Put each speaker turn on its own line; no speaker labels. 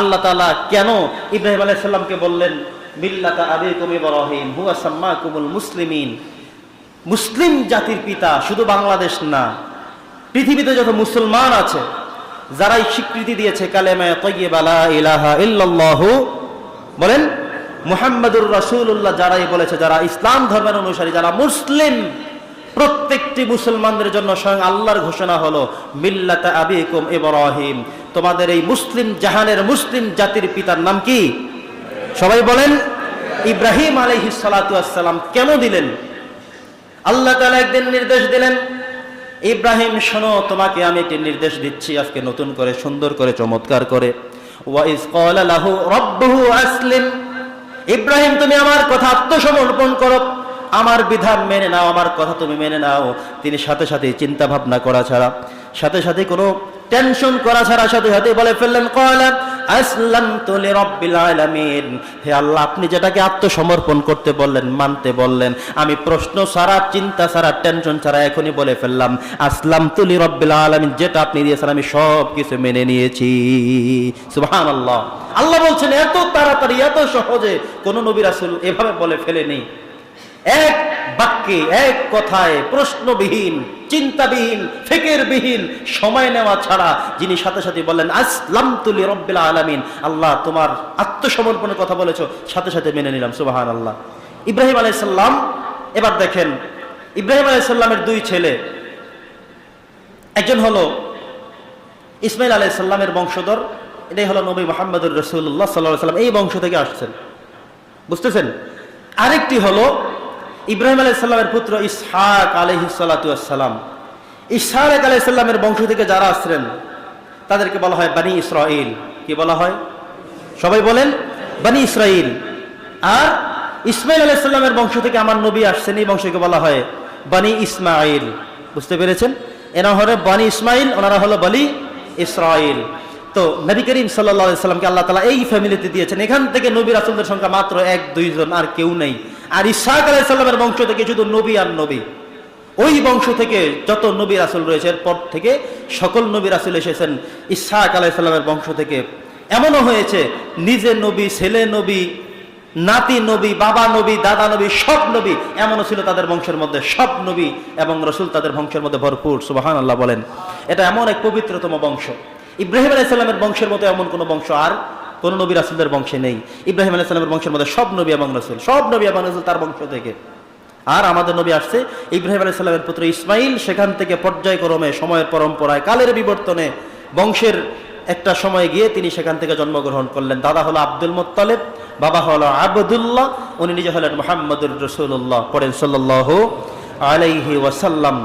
আল্লাহ তালা কেন ইব্রাহিম আলাইহিস সালামকে বললেন, মিল্লাতা আবিকুম ইব্রাহিম, হুয়া সাম্মাকুমুল মুসলিমিন। মুসলিম জাতির পিতা শুধু বাংলাদেশ না, পৃথিবীতে যত মুসলমান আছে, যারাই স্বীকৃতি দিয়েছে কালেমা তৈয়বা ইলাহা বলেন মুহাম্মাদুর রাসূলুল্লাহ, যারাই বলেছে যারা ইসলাম ধর্মের অনুসারী, যারা মুসলিম প্রত্যেকটি মুসলমানদের জন্য স্বয়ং আল্লাহর ঘোষণা হলো, মিল্লাতা আবিকুম ইব্রাহিম। তোমাদের এই মুসলিম জাহানের মুসলিম জাতির পিতার নাম কি? সবাই বলেন, ইব্রাহিম আলাইহিস সালাতু আসসালাম কেন দিলেন? আল্লাহ তাআলা একদিন নির্দেশ দিলেন, ইব্রাহিম, শোনো, তোমাকে আমি একটি নির্দেশ দিচ্ছি, আজকে নতুন করে, সুন্দর করে, চমৎকার করে। আসলিম, ইব্রাহিম, তুমি আমার কথা আত্মসমর্পণ করো। আমার বিধান মেনে নাও, আমার কথা তুমি মেনে নাও। তিনি সাথে সাথে চিন্তা ভাবনা করা ছাড়া, সাথে সাথে কোনো টেনশন করা ছাড়া সাথে সাথে বলে ফেললেন, কয়লা আসলাম তোলে রব্বিল আলামিন। হে আল্লাহ, আপনি যেটাকে আত্মসমর্পণ করতে বললেন, মানতে বললেন, আমি প্রশ্ন ছাড়া, চিন্তা ছাড়া টেনশন ছাড়া এখনই বলে ফেললাম। আসলাম তুলি রব্বিল আলামিন, যেটা আপনি দিয়েছেন, আমি সব কিছু মেনে নিয়েছি। সুবহান আল্লাহ আল্লাহ বলছেন, এত তাড়াতাড়ি, এত সহজে কোন নবী রাসূল এভাবে বলে ফেলেনি। এক বাক্যে, এক কথায় প্রশ্নবিহীন, চিন্তাবিহীন, ফিকিরবিহীন সময় নেওয়া ছাড়া যিনি সাথে সাথে বললেন আসলাম তুলি রব্বিল আলামিন। আল্লাহ তোমার আত্মসমর্পণের কথা বলেছ, সাথে সাথে মেনে নিলাম সুবাহান আল্লাহ ইব্রাহিম আলাইসাল্লাম এবার দেখেন, ইব্রাহিম আলাইসাল্লামের দুই ছেলে। একজন হলো ইসমাইল আলাইসাল্লামের বংশধর, এটাই হলো নবী মোহাম্মদুর রসুল্লাহ সাল্লাহ সাল্লাম, এই বংশ থেকে আসছেন। বুঝতেছেন? আরেকটি হলো ইব্রাহিম আলাইসাল্লামের পুত্র ইসহাক আলহিসাল্লাম ইসহাক আলাইসাল্লামের বংশ থেকে যারা আসছেন, তাদেরকে বলা হয় বানি ইসরাইল কি বলা হয়? সবাই বলেন, বানি ইসরাইল আর ইসমাইল আলাইসাল্লামের বংশ থেকে আমার নবী আসছেন, এই বংশকে বলা হয় বানি ইসমাইল বুঝতে পেরেছেন? এরা হলো বানি ইসমাইল ওনারা হলো বলি ইসরাইল তো নবী করিম সাল্লা সাল্লামকে আল্লাহ তালা এই ফ্যামিলিতে দিয়েছেন। এখান থেকে নবী রাসুলদের সংখ্যা মাত্র এক, দুইজন, আর কেউ নেই। আর ইসাহাক আলাইসাল্লামের বংশ থেকে শুধু নবী আর নবী। ওই বংশ থেকে যত নবী রাসুল রয়েছে, এরপর থেকে সকল নবী রাসুল এসেছেন ইসাহাক আলাইসাল্লামের বংশ থেকে। এমনও হয়েছে, নিজে নবী, ছেলে নবী, নাতি নবী, বাবা নবী, দাদা নবী, সব নবী, এমনও ছিল তাদের বংশের মধ্যে, সব নবী এবং রসুল তাদের বংশের মধ্যে ভরপুর সুবাহান আল্লাহ বলেন। এটা এমন এক পবিত্রতম বংশ। ইব্রাহিম আলাইসাল্লামের বংশের মতো এমন কোনো বংশ আর কোন নবী রাসুলদের বংশে নেই। ইব্রাহিম আলাইসাল্লামের বংশের মধ্যে সব নবী এবং রসুল, সব নবী এবং রসুল তার বংশ থেকে। আর আমাদের নবী আসছে ইব্রাহিম আলাইসাল্লামের পুত্র ইসমাইল, সেখান থেকে পর্যায়ক্রমে সময়ের পরম্পরায়, কালের বিবর্তনে বংশের একটা সময় গিয়ে তিনি সেখান থেকে জন্মগ্রহণ করলেন। দাদা হলো আব্দুল মোত্তালেব, বাবা হলো আবদুল্লাহ, উনি নিজে হলেন মোহাম্মদুর রসুল্লাহ পড়েন সাল্লাহ আলাইহি ওয়াসাল্লাম।